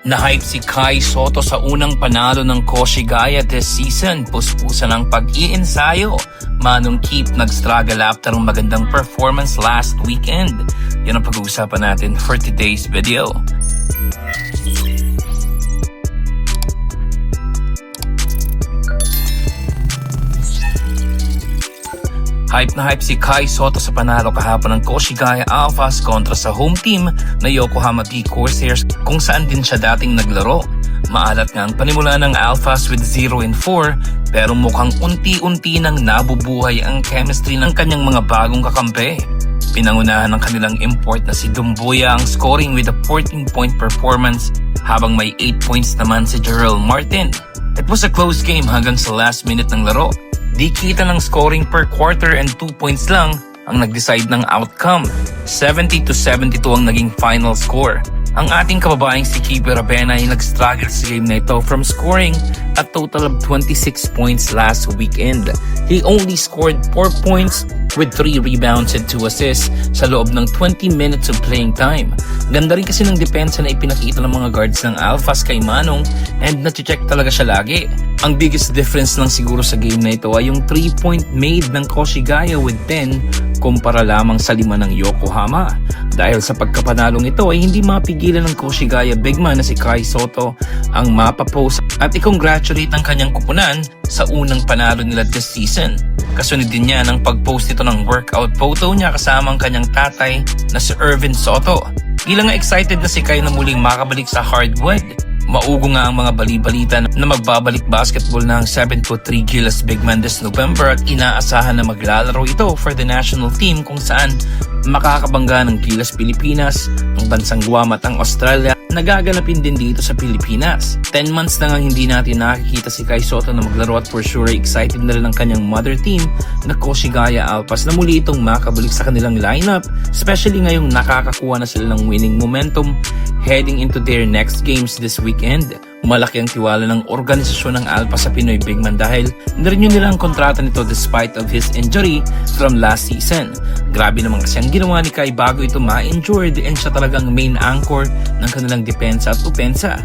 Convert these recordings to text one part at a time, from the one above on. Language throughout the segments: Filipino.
Nahype si Kai Soto sa unang panalo ng Koshigaya this season. Puspusan ang pag-iensayo. Manong Keep nag-struggle after ang magandang performance last weekend. Yan ang pag-uusapan natin for today's video. Hype na hype si Kai Soto sa panalo kahapon ng Koshigaya Alphas kontra sa home team na Yokohama B Corsairs kung saan din siya dating naglaro. Maalat nga ang panimula ng Alphas with 0 and 4 pero mukhang unti-unti nang nabubuhay ang chemistry ng kanyang mga bagong kakampi. Pinangunahan ng kanilang import na si Dumbuya ang scoring with a 14-point performance habang may 8 points naman si Jarrell Martin. It was a close game hanggang sa last minute ng laro Di kita ng scoring per quarter and 2 points lang ang nag-decide ng outcome. 70 to 72 ang naging final score. Ang ating kababaeng si Kipe Rabena ay nag-struggle sa game na ito from scoring a total of 26 points last weekend. He only scored 4 points with 3 rebounds and 2 assists sa loob ng 20 minutes of playing time. Ganda rin kasi ng depensa na ipinakita ng mga guards ng Alphas kay Manong and nati-check talaga siya lagi. Ang biggest difference lang siguro sa game na ito ay yung 3-point made ng Koshigaya with 10 kumpara lamang sa lima ng Yokohama. Dahil sa pagkapanalong ito ay hindi mapigilan ng Koshigaya big man na si Kai Soto ang mapapost at i-congratulate ang kanyang kupunan sa unang panalo nila this season. Kasunod din niya ng pag-post ito ng workout photo niya kasama ang kanyang tatay na si Irvin Soto. Bilang nga excited na si Kai na muling makabalik sa hardwood. Maugo nga ang mga bali-balita na magbabalik basketball ng 7'3 Gilas Big Man this November at inaasahan na maglalaro ito for the national team kung saan makakabangga ng Gilas Pilipinas, ang bansang Guam at ang Australia nagaganapin din dito sa Pilipinas. 10 months na nga hindi natin nakikita si Kai Soto na maglaro at for sure excited na rin ang kanyang mother team na Koshigaya Alpas na muli itong makabalik sa kanilang lineup especially ngayong nakakakuha na sila ng winning momentum heading into their next games this weekend. Malaki ang tiwala ng organisasyon ng Alpa sa Pinoy Big Man dahil nirenew nila ang kontrata nito despite of his injury from last season. Grabe naman kasi ang ginawa ni Kai bago ito ma-injured and siya talagang main anchor ng kanilang depensa at opensa.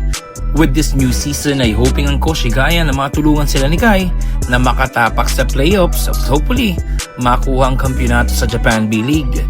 With this new season ay hoping ang Koshigaya na matulungan sila ni Kai na makatapak sa playoffs at hopefully makuha ang kampiyonato sa Japan B-League.